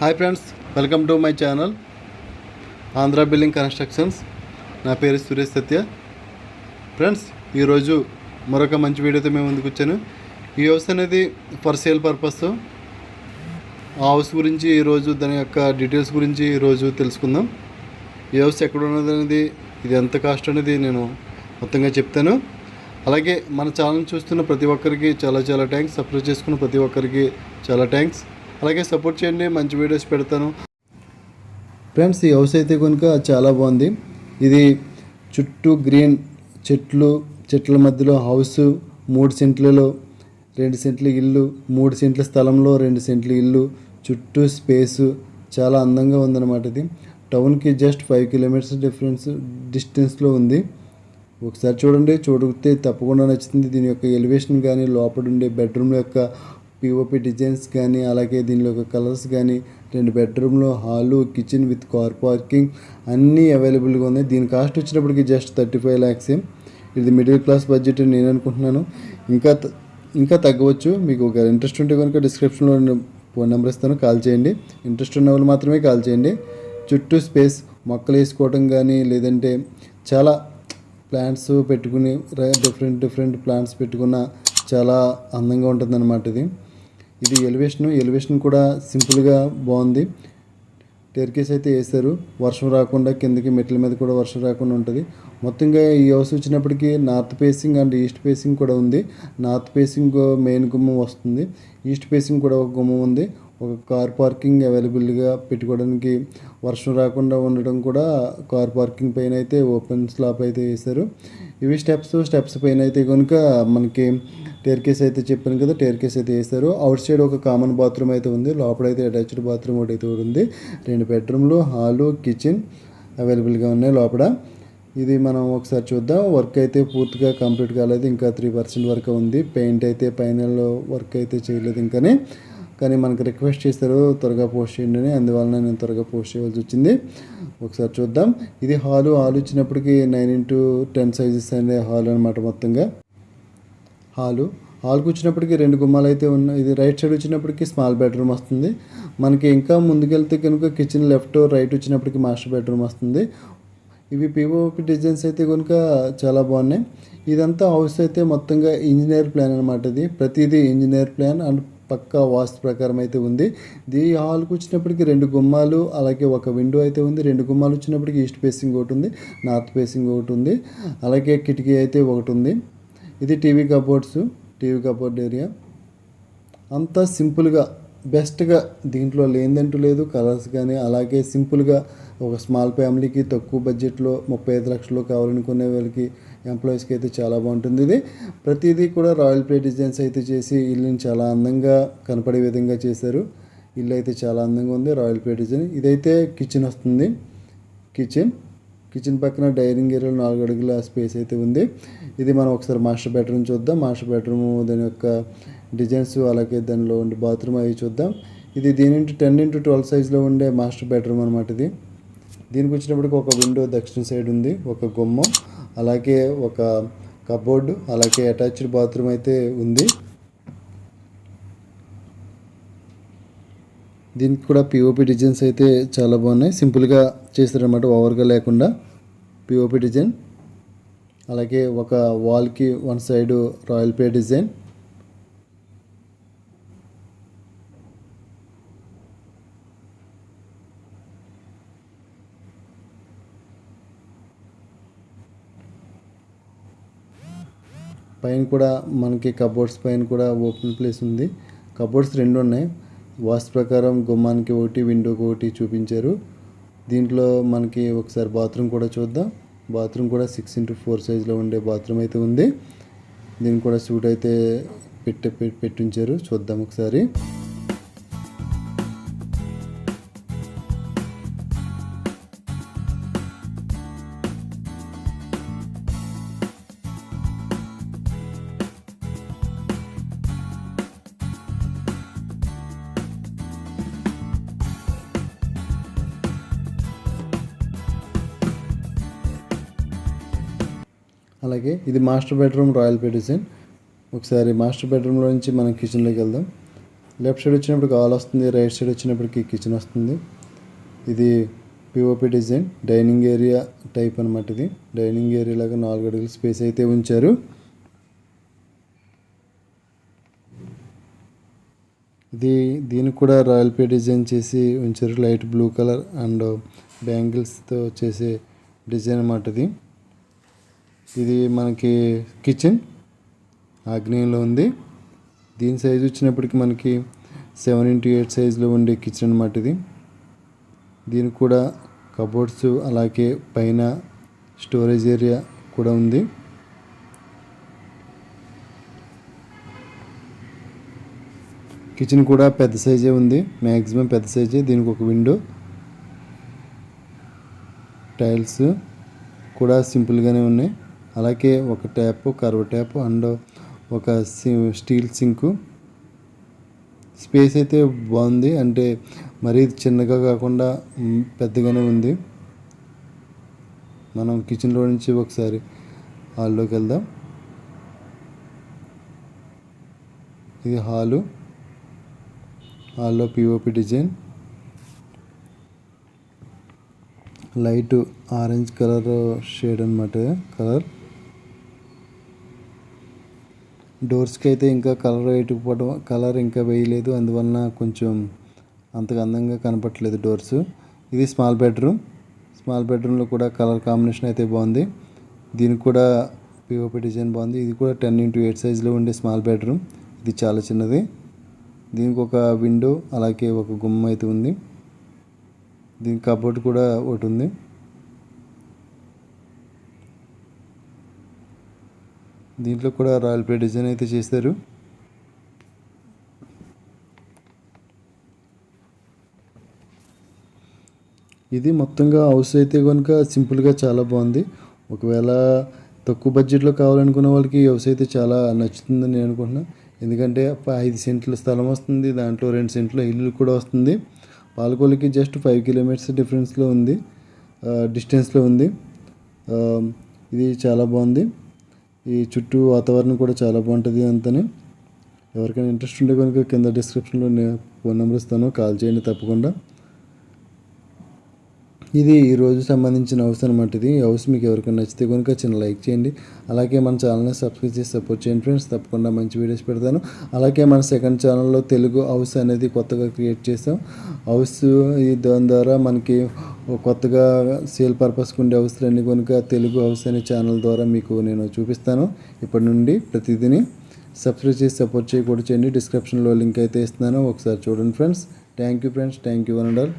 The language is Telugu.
Hi friends welcome to my channel Andhra building constructions నా పేరు సురేష్ సత్య. ఫ్రెండ్స్ ఈరోజు మరొక మంచి వీడియోతో మేము ముందుకు వచ్చాను. ఈ హౌస్ అనేది ఫర్ సేల్ పర్పస్ ఆ హౌస్ గురించి ఈరోజు దాని యొక్క డీటెయిల్స్ గురించి ఈరోజు తెలుసుకుందాం. ఈ హౌస్ ఎక్కడ ఉన్నది అనేది ఇది ఎంత కాస్ట్ అనేది నేను మొత్తంగా చెప్తాను. అలాగే మన ఛానల్ చూస్తున్న ప్రతి ఒక్కరికి చాలా చాలా థ్యాంక్స్ సబ్స్క్రైబ్ చేసుకున్న ప్రతి ఒక్కరికి చాలా థ్యాంక్స్ అలాగే సపోర్ట్ చేయండి మంచి వీడియోస్ పెడతాను. ఫ్రెండ్స్ ఈ హౌస్ అయితే కనుక చాలా బాగుంది. ఇది చుట్టూ గ్రీన్ చెట్లు చెట్ల మధ్యలో హౌస్ మూడు సెంట్లలో రెండు సెంట్ల ఇల్లు మూడు సెంట్ల స్థలంలో రెండు సెంట్ల ఇల్లు చుట్టూ స్పేసు చాలా అందంగా ఉందన్నమాట ఇది. టౌన్కి జస్ట్ ఫైవ్ కిలోమీటర్స్ డిఫరెన్స్ డిస్టెన్స్లో ఉంది. ఒకసారి చూడండి చూడితే తప్పకుండా నచ్చుతుంది. దీని యొక్క ఎలివేషన్ కానీ లోపల ఉండే బెడ్రూమ్ యొక్క పిఓపి డిజైన్స్ కానీ అలాగే దీనిలో యొక్క కలర్స్ కానీ రెండు బెడ్రూమ్లో hall kitchen with car parking అన్నీ అవైలబుల్గా ఉన్నాయి. దీని కాస్ట్ వచ్చినప్పటికి జస్ట్ థర్టీ ఫైవ్ ల్యాక్స్ ఇది మిడిల్ క్లాస్ బడ్జెట్ అని నేను అనుకుంటున్నాను. ఇంకా త- ఇంకా తగ్గవచ్చు. మీకు ఒక ఇంట్రెస్ట్ ఉంటే కనుక డిస్క్రిప్షన్లో ఫోన్ నెంబర్ ఇస్తాను. కాల్ చేయండి. ఇంట్రెస్ట్ ఉన్న వాళ్ళు మాత్రమే కాల్ చేయండి. చుట్టూ స్పేస్ మొక్కలు వేసుకోవటం కానీ లేదంటే చాలా ప్లాంట్స్ పెట్టుకుని డిఫరెంట్ డిఫరెంట్ ప్లాంట్స్ పెట్టుకున్న చాలా అందంగా ఉంటుందన్నమాట ఇది. ఇది ఎలివేషన్ ఎలివేషన్ కూడా సింపుల్గా బాగుంది. టెర్కేస్ అయితే వేస్తారు వర్షం రాకుండా కిందకి మెట్ల మీద కూడా వర్షం రాకుండా ఉంటుంది. మొత్తంగా ఈ హౌస్ వచ్చినప్పటికీ north facing and east facing కూడా ఉంది. నార్త్ ఫేసింగ్ మెయిన్ గుమ్మం వస్తుంది. ఈస్ట్ ఫేసింగ్ కూడా ఒక గుమ్మం ఉంది. ఒక కార్ పార్కింగ్ అవైలబుల్గా పెట్టుకోవడానికి వర్షం రాకుండా ఉండడం కూడా కార్ పార్కింగ్ పైన అయితే ఓపెన్ స్లాప్ అయితే వేశారు. ఇవి స్టెప్స్ స్టెప్స్ పైన అయితే కనుక మనకి టేర్ కేస్ అయితే చెప్పాను కదా టేర్ కేస్ అయితే వేస్తారు. అవుట్ సైడ్ ఒక కామన్ బాత్రూమ్ అయితే ఉంది. లోపల అయితే అటాచ్డ్ బాత్రూమ్ ఒకటి అయితే ఉంది. రెండు బెడ్రూమ్లు హాలు కిచెన్ అవైలబుల్గా ఉన్నాయి లోపల. ఇది మనం ఒకసారి చూద్దాం. వర్క్ అయితే పూర్తిగా కంప్లీట్ కాలేదు. ఇంకా త్రీ పర్సెంట్ వరకు ఉంది. పెయింట్ అయితే పైన వర్క్ అయితే చేయలేదు ఇంకానే. కానీ మనకు రిక్వెస్ట్ చేస్తారు త్వరగా పోస్ట్ చేయండి అని. అందువలన నేను త్వరగా పోస్ట్ చేయవలసి వచ్చింది. ఒకసారి చూద్దాం. ఇది హాలు హాల్ ఇచ్చినప్పటికీ నైన్ ఇంటూ టెన్ సైజెస్ అనే హాల్ అనమాట మొత్తంగా. హాలు. హాల్కి వచ్చినప్పటికి రెండు గుమ్మాలు అయితే ఉన్నాయి. ఇది రైట్ సైడ్ వచ్చినప్పటికి స్మాల్ బెడ్రూమ్ వస్తుంది. మనకి ఇంకా ముందుకెళ్తే కనుక కిచెన్ లెఫ్ట్ రైట్ వచ్చినప్పటికి మాస్టర్ బెడ్రూమ్ వస్తుంది. ఇవి పీఓపి డిజైన్స్ అయితే కనుక చాలా బాగున్నాయి. ఇదంతా హౌస్ అయితే మొత్తంగా ఇంజనీర్ ప్లాన్ అనమాట ఇది. ప్రతిదీ ఇంజనీర్ ప్లాన్ అండ్ పక్కా వాస్తు ప్రకారం అయితే ఉంది. ఈ హాల్కి వచ్చినప్పటికి రెండు గుమ్మాలు అలాగే ఒక విండో అయితే ఉంది. రెండు గుమ్మాలు వచ్చినప్పటికి ఈస్ట్ ఫేసింగ్ ఒకటి ఉంది నార్త్ ఫేసింగ్ ఒకటి ఉంది అలాగే కిటికీ అయితే ఒకటి ఉంది. ఇది TV cupboards TV cupboard area. అంతా సింపుల్గా బెస్ట్గా దీంట్లో లేదంటూ లేదు. కలర్స్ కానీ అలాగే సింపుల్గా ఒక స్మాల్ ఫ్యామిలీకి తక్కువ బడ్జెట్లో ముప్పై ఐదు లక్షలు కావాలనుకునే వాళ్ళకి ఎంప్లాయీస్కి అయితే చాలా బాగుంటుంది. ఇది ప్రతిదీ కూడా రాయల్ ప్లే డిజైన్స్ అయితే చేసి ఇల్లుని చాలా అందంగా కనపడే విధంగా చేశారు. ఇల్లు అయితే చాలా అందంగా ఉంది రాయల్ ప్లే డిజైన్. ఇదైతే కిచెన్ వస్తుంది. కిచెన్. కిచెన్ పక్కన డైనింగ్ ఏరియాలో నాలుగు అడుగుల స్పేస్ అయితే ఉంది. ఇది మనం ఒకసారి మాస్టర్ బెడ్రూమ్ చూద్దాం. మాస్టర్ బెడ్రూమ్ దాని యొక్క డిజైన్స్ అలాగే దానిలో ఉండే బాత్రూమ్ అవి చూద్దాం. ఇది దీని ఇంటూ టెన్ ఇంటూ ట్వెల్వ్ సైజ్లో ఉండే మాస్టర్ బెడ్రూమ్ అనమాట ఇది. దీనికి వచ్చినప్పటికి ఒక విండో దక్షిణ సైడ్ ఉంది ఒక గుమ్మం అలాగే ఒక కబోర్డు అలాగే అటాచ్డ్ బాత్రూమ్ అయితే ఉంది. దీనికి కూడా పిఓపి డిజైన్స్ అయితే చాలా బాగున్నాయి. సింపుల్గా చేస్తారనమాట ఓవర్గా లేకుండా పిఓపి డిజైన్ అలాగే ఒక వాల్కి one side royal play design పైన కూడా మనకి కబోర్డ్స్ పైన కూడా ఓపెన్ ప్లేస్ ఉంది. కబోర్డ్స్ రెండు ఉన్నాయి. వాస్తు ప్రకారం గుమ్మానికి ఒకటి విండోకి ఒకటి చూపించారు. దీంట్లో మనకి ఒకసారి బాత్రూమ్ కూడా చూద్దాం. బాత్రూమ్ కూడా సిక్స్ ఇంటూ ఫోర్ సైజ్లో ఉండే బాత్రూమ్ అయితే ఉంది. దీనికి కూడా సూట్ అయితే పెట్టి పెట్టి పెట్టించారు. చూద్దాం ఒకసారి. అలాగే ఇది master bedroom royal play design ఒకసారి మాస్టర్ బెడ్రూమ్లో నుంచి మనం కిచెన్లోకి వెళ్దాం. లెఫ్ట్ సైడ్ వచ్చినప్పటికి హాల్ వస్తుంది రైట్ సైడ్ వచ్చినప్పటికి కిచెన్ వస్తుంది. ఇది POP design dining area type అనమాట ఇది. డైనింగ్ ఏరియా లాగా నాలుగు అడుగులు స్పేస్ అయితే ఉంచారు. ఇది దీనికి కూడా రాయల్ పే డిజైన్ చేసి ఉంచారు. లైట్ బ్లూ కలర్ అండ్ బ్యాంగిల్స్తో చేసే డిజైన్ అన్నమాట ఇది. ఇది మనకి కిచెన్ ఆగ్నేయంలో ఉంది. దీని సైజు వచ్చినప్పటికి మనకి సెవెన్ ఇంటూ ఎయిట్ సైజులో ఉండే కిచెన్ అనమాట ఇది. దీనికి కూడా కబోర్డ్స్ అలాగే పైన స్టోరేజ్ ఏరియా కూడా ఉంది. కిచెన్ కూడా పెద్ద సైజే ఉంది. మ్యాక్సిమం పెద్ద సైజే దీనికి ఒక విండో టైల్స్ కూడా సింపుల్గానే ఉన్నాయి. అలాగే ఒక ట్యాప్ కర్వ్ ట్యాప్ అండ్ ఒక సి- స్టీల్ సింకు. స్పేస్ అయితే బాగుంది. అంటే మరీ చిన్నగా కాకుండా పెద్దగానే ఉంది. మనం కిచెన్లో నుంచి ఒకసారి హాల్లోకి వెళ్దాం. ఇది హాలు. హాల్లో POP design. Light orange colour shade అనమాట కలర్. డోర్స్కి అయితే ఇంకా కలర్ వేయకపోవడం కలర్ ఇంకా వేయలేదు. అందువలన కొంచెం అంతగా అందంగా కనపట్లేదు డోర్స్. ఇది స్మాల్ బెడ్రూమ్. స్మాల్ బెడ్రూమ్లో కూడా కలర్ కాంబినేషన్ అయితే బాగుంది. దీనికి కూడా పిఓపి డిజైన్ బాగుంది. ఇది కూడా టెన్ ఇంటూ ఎయిట్ సైజ్లో ఉండే స్మాల్ బెడ్రూమ్. ఇది చాలా చిన్నది. దీనికి ఒక విండో అలాగే ఒక గుమ్మ అయితే ఉంది. దీనికి కబోర్డ్ కూడా ఒకటి ఉంది. దీంట్లో కూడా రాయల్ ప్లే డిజైన్ అయితే చేశారు ఇది మొత్తంగా హౌస్ అయితే కనుక సింపుల్గా చాలా బాగుంది. ఒకవేళ తక్కువ బడ్జెట్లో కావాలనుకున్న వాళ్ళకి ఈ హౌస్ అయితే చాలా నచ్చుతుందని నేను అనుకుంటున్నాను ఎందుకంటే ప- ఐదు సెంట్ల స్థలం వస్తుంది దాంట్లో రెండు సెంట్ల ఇల్లు కూడా వస్తుంది. పాలకోలకి జస్ట్ ఫైవ్ కిలోమీటర్స్ డిఫరెన్స్లో ఉంది. డిస్టెన్స్లో ఉంది. ఇది చాలా బాగుంది. ఈ చుట్టూ వాతావరణం కూడా చాలా బాగుంటుంది అంతనే. ఎవరికైనా ఇంట్రెస్ట్ ఉంటే కనుక కింద డిస్క్రిప్షన్లో నేను ఫోన్ నెంబర్ ఇస్తాను. కాల్ చేయండి తప్పకుండా. ఇది ఈ రోజు సంబంధించిన హౌస్ అనమాట ఇది. హౌస్ మీకు ఎవరికైనా నచ్చితే కనుక చిన్న లైక్ చేయండి. అలాగే మన ఛానల్ని సబ్స్క్రైబ్ చేసి సపోర్ట్ చేయండి ఫ్రెండ్స్. తప్పకుండా మంచి వీడియోస్ పెడతాను. అలాగే మన సెకండ్ ఛానల్లో తెలుగు హౌస్ అనేది కొత్తగా క్రియేట్ చేసాం హౌస్ దాని ద్వారా మనకి కొత్తగా సేల్ పర్పస్కి ఉండే అవసరాన్ని కనుక తెలుగు హౌస్ అనే ఛానల్ ద్వారా మీకు నేను చూపిస్తాను. ఇప్పటి నుండి ప్రతిదీని సబ్స్క్రైబ్ చేసి సపోర్ట్ చేయకూడదు. చేయండి. డిస్క్రిప్షన్లో లింక్ అయితే ఇస్తున్నాను. ఒకసారి చూడండి friends. Thank you friends. Thank you one and all.